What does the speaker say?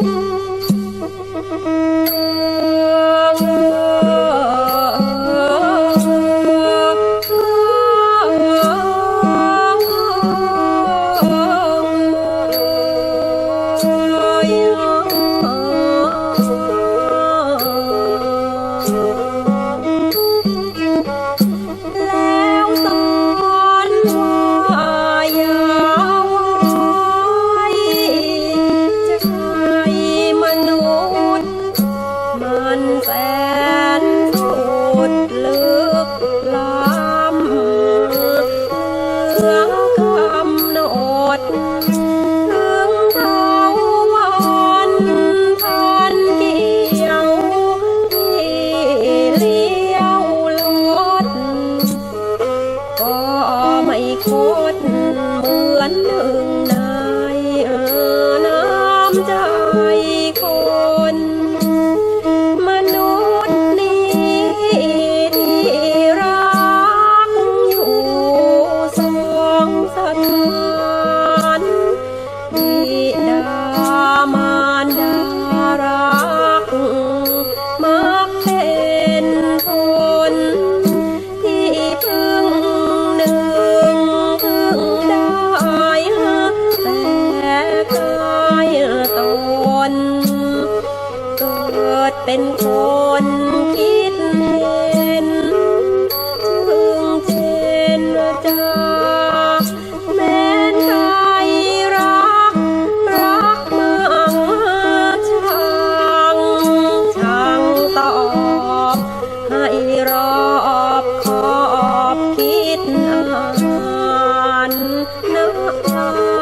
แมันแสนสุดลึกล้ำเหลือกำหนดถึงเท่าวันพันเกี่ยวที่เลี้ยวลดก็ไม่คดเหมือนหนึ่ง เป็นคนคิดเห็นพึงเช่นจาแม้นใครรัก รักมังช่างช่างตอบ ให้รอบขอบคิดอ่านนะ